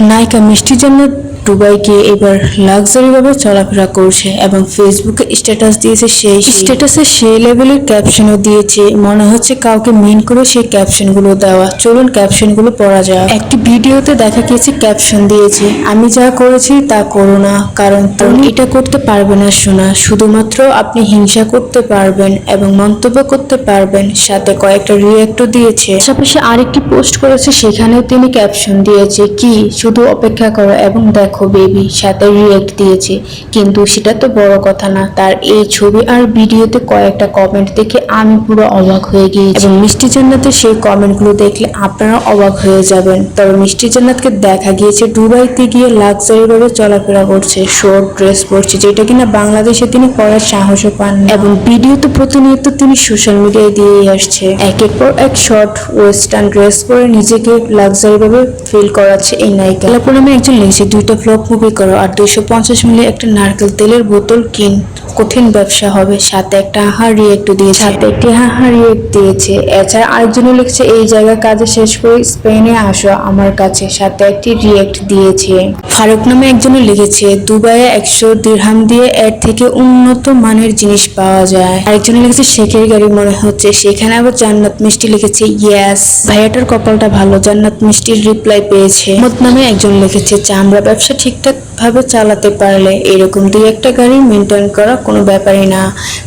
নায়িকা মিষ্টি জান্নাত দুবাই গিয়ে এবার লাক্সারি ভাবে চলাফেরা করছে এবং ফেসবুকে স্ট্যাটাস দিয়েছে সেই স্ট্যাটাসে সেই লেভেলের ক্যাপশনও দিয়েছে। মনে হচ্ছে কাউকে মেন করে সেই ক্যাপশনগুলো দেওয়া। চলুন ক্যাপশনগুলো পড়া যাক। একটি ভিডিওতে দেখা গিয়েছে ক্যাপশন দিয়েছে আমি যা করেছি তা করো না কারণ তুমি এটা করতে পারবে না শোনা শুধুমাত্র আপনি হিংসা করতে পারবেন এবং মন্তব্য করতে পারবেন। সাথে কয়েকটা রিয়াক্টও দিয়েছে। পাশাপাশি আরেকটি পোস্ট করেছে সেখানেও তিনি ক্যাপশন দিয়েছে কি? শুধু অপেক্ষা করো এবং দেখো। বেবি সাথে রিয়েক্ট দিয়েছে। কিন্তু সেটা তো বড় কথা না। তার এই ছবি আর ভিডিওতে কয়েকটা কমেন্ট দেখে আমি পুরো অবাক হয়ে গিয়েছি। এবং মিষ্টি জান্নাতের সেই কমেন্টগুলো দেখলে আপনারা অবাক হয়ে যাবেন। তবে মিষ্টি জান্নাতকে দেখা গিয়েছে দুবাইতে গিয়ে লাক্সারিভাবে চলাফেরা করছে শর্ট ড্রেস পরছে, যেটা কিনা বাংলাদেশে তিনি পরার সাহসও পান। এবং ভিডিও তো প্রতিনিয়ত তিনি সোশ্যাল মিডিয়ায় দিয়েই আসছে। একের পর এক শর্ট ওয়েস্টার্ন ড্রেস পরে নিজেকে লাক্সারিভাবে ফিল করাচ্ছে এই নায়িকা। আমি একজন লিখেছি দুইটা ফ্লপ মুভি করো আর দুইশো পঞ্চাশ মিলি একটা নারকেল তেলের বোতল কিন। কঠিন ব্যবসা হবে। সাথে একটা হাহা রিয়েক্ট দিয়েছে। সাথে একটি রিয়েক্ট দিয়েছে। এছাড়া আরেকজনও লিখছে এই জায়গায় কাজে শেষ করে স্পেনে আসো আমার কাছে। সাথে একটি রিয়েক্ট দিয়েছে। ফারুক নামে একজনও লিখেছে দুবাইয়ে একশো দিরহাম দিয়ে এর থেকে উন্নত মানের জিনিস পাওয়া যায়। আরেকজন লিখেছে শেখের গাড়ি মনে হচ্ছে। সেখানে আবার জান্নাত মিষ্টি লিখেছে ইয়াস। ভাইয়াটার কপালটা ভালো। জান্নাত মিষ্টির রিপ্লাই পেয়েছে। মত নামে একজন লিখেছে চামড়া ব্যবসা ঠিকঠাক ভাবে চালাতে পারলে এরকম দুই একটা গাড়ি মেনটেন করা কোনো ব্যাপারই না।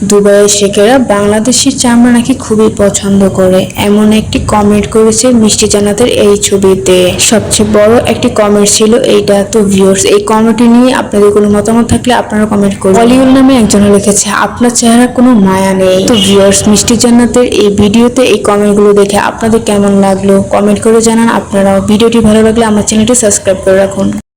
দুবাইয়ের শেখেরা বাংলাদেশি চামড়া নাকি খুবই পছন্দ করে। এমন একটি কমেন্ট করেছে মিষ্টি জান্নাতের এই ছবিতে। সবচেয়ে বড় একটি কমেন্ট ছিল এইটা, তো ভিউয়ার্স এই কমেন্টটি নিয়ে আপনাদের কোনো মতামত থাকলে আপনারা কমেন্ট করুন বলিউড নামে একজন লিখেছে, আপনার চেহারা কোনো মায়া নেই। তো ভিউয়ার্স মিষ্টি জান্নাতের এই ভিডিওতে এই কমেন্টগুলো দেখে আপনাদের কেমন লাগল? কমেন্ট করে জানান আপনারাও। ভিডিওটি ভালো লাগলে আমার চ্যানেলটি সাবস্ক্রাইব করে রাখুন।